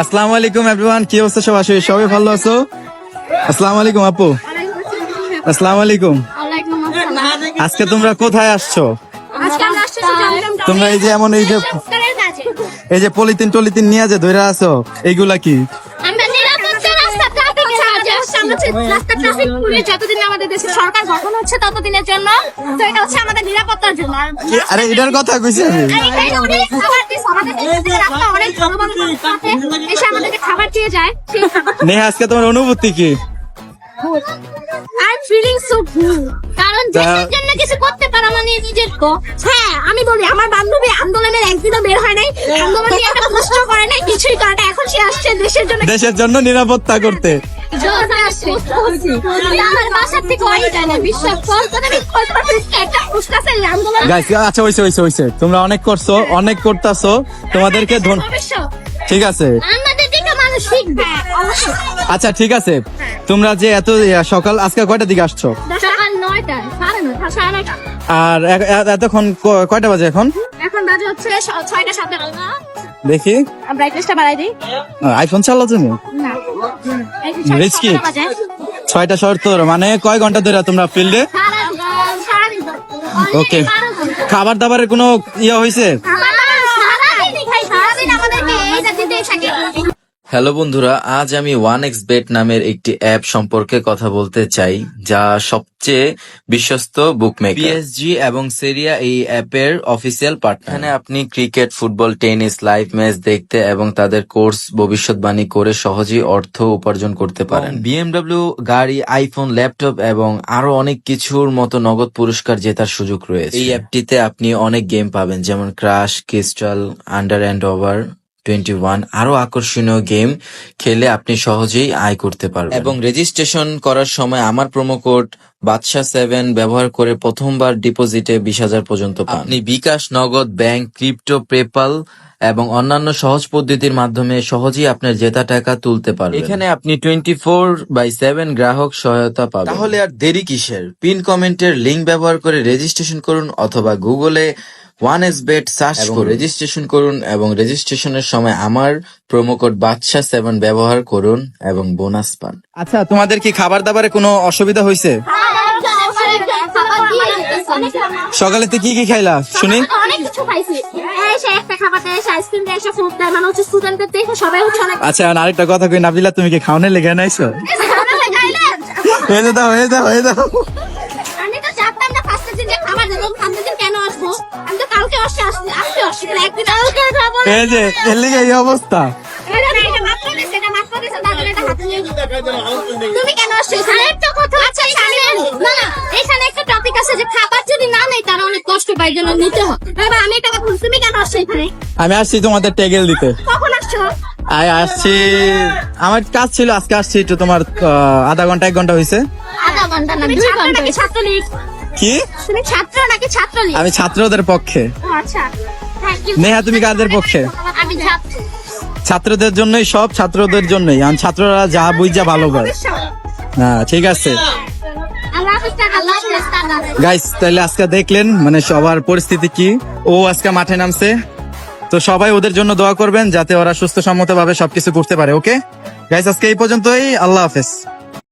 আসসালামু আলাইকুম এভরিওয়ান কি অবস্থা সব আসে সবাই ভালো আছো। আসসালামু আলাইকুম আপু। আসসালামু আলাইকুম। আজকে তোমরা কোথায় আসছো? তোমরা এই যে এমন এই যে এই যে পলিথিন টলিথিন নিয়ে যে ধরে আছো এইগুলা কি? আরে এটার কথা কইছি আমি। যায়? নেহা আজকে তোমার অনুভূতি কি? I am feeling so good কারণ দেশের জন্য কিছু করতে পারা মানে নিজের হ্যাঁ আমি বলি আমার বান্ধবী আন্দোলনের একদিনও বের হয় নাই আন্দোলন নিয়ে একটা প্রশ্ন করে নাই কিছুই করে নাই। এখন সে আসছে দেশের জন্য দেশের জন্য নিরাপত্তা করতে। আচ্ছা হইছে হইছে হইছে। তোমরা অনেক করছ অনেক করতাছো। তোমাদেরকে ঠিক আছে। শিখবে আচ্ছা ঠিক আছে। তোমরা যে এত সকাল আজকে কয়টা দিকে আসছো? সকাল নয়টা সাড়ে নয়টা সাড়ে আর এতক্ষণ কয়টা বাজে এখন? এখন বাজে হচ্ছে ছয়টা সাতটা দেখি। ব্রাইটনেসটা বাড়াই দিই। আইফোন চালাও তুমি? না। এই ছয়টা সত্তর মানে কয় ঘণ্টা ধরে তোমরা ফিল্ডে। ওকে খাবার দাবারের কোনো ইয়ে হয়েছে হ্যালো বন্ধুরা আজ আমি ওয়ান এক্স বেট নামের একটি অ্যাপ সম্পর্কে কথা বলতে চাই যা সবচেয়ে বিশ্বস্ত বুকমেকার পিএসজি এবং সেরিয়া এই অ্যাপের অফিসিয়াল পার্টনার এখানে আপনি cricket football tennis live match দেখতে এবং তাদের কোর্স ভবিষ্যৎবাণী করে সহজেই অর্থ উপার্জন করতে পারেন। বিএমডব্লিউ গাড়ি আইফোন ল্যাপটপ এবং আরও অনেক কিছুর মতো নগদ পুরস্কার জেতার সুযোগ রয়েছে। এই অ্যাপটিতে আপনি অনেক গেম পাবেন যেমন crash crystal under and over twenty one আরও আকর্ষণীয় গেম খেলে আপনি সহজেই আয় করতে পারবেন। এবং রেজিস্ট্রেশন করার সময় আমার প্রোমো কোড বাদশা সেভেন ব্যবহার করে প্রথমবার ডিপোজিটে বিশ হাজার পর্যন্ত পান। আপনি বিকাশ নগদ ব্যাংক ক্রিপ্টো পেপাল এবং অন্যান্য সহজ পদ্ধতির মাধ্যমে সহজেই আপনার জেতা টাকা তুলতে পারবেন। এখানে আপনি টোয়েন্টি ফোর বাই সেভেন গ্রাহক সহায়তা পাবেন। তাহলে আর দেরি কিসের? পিন কমেন্টের লিংক ব্যবহার করে রেজিস্ট্রেশন করুন অথবা গুগলে ওয়ান এস বেট সার্চ করুন। রেজিস্ট্রেশন করুন এবং রেজিস্ট্রেশনের সময় আমার প্রোমো কোড বাদশা সেভেন ব্যবহার করুন এবং বোনাস পান। আচ্ছা তোমাদের কি খাবার দাবারে কোনো অসুবিধা হয়েছে? দিয়ে সকালেতে কি কি খাইলা? শুনি। মানে আচ্ছা আরেকটা কথা কই নাবিলা তুমি কি খাওয়ানোর লেগে নাইছো? হয়ে দাও হয়ে দাও হয়ে দাও জানতাম না ফার্স্টের দিন যে খাবার দেবো ফার্স্টের দিন কেন আসব? আমি তো কালকে আসতে আসতে আসতে আসছি। একদিন কালকে খাব এই যে এর লেগে এই অবস্থা। এটা না, এটা মাত্র দিছে, এটা মাত্র দিছে, তারপরে এটা হাতে নিয়ে তুমি কেন আসছো এখানে? একটা কথা আচ্ছা এখানে না না এখানে একটা টপিক আছে যে খাবার যদি না নেই তারা অনেক কষ্ট পায় জন্য নিতে হয়। বাবা আমি একটা কথা তুমি কেন আসছো এখানে? আমি আসছি তোমাদের টেগেল দিতে। কখন আসছো? আয় আসছি আমার কাজ ছিল আজকে আসছি একটু তোমার আধা ঘণ্টা এক ঘণ্টা হয়েছে আধা ঘণ্টা না দুই ঘণ্টা ছাত্রলীগ? কি? তুমি ছাত্র নাকি ছাত্রলীগ? আমি ছাত্রদের পক্ষে। আচ্ছা। নেহা, তুমি কাদের পক্ষে? আমি ছাত্র। ছাত্রদের জন্যই সব ছাত্রদের জন্যই। আর ছাত্ররা যা বুঝা ভালো করে। হ্যাঁ ঠিক আছে। গাইস তাহলে আজকে দেখলেন মানে সবার পরিস্থিতি কি? ও আজকে মাঠে নামছে। তো সবাই ওদের জন্য দোয়া করবেন যাতে ওরা সুস্থ সম্মত ভাবে সবকিছু করতে পারে ওকে? গাইস আজকে এই পর্যন্তই। আল্লাহ হাফেজ।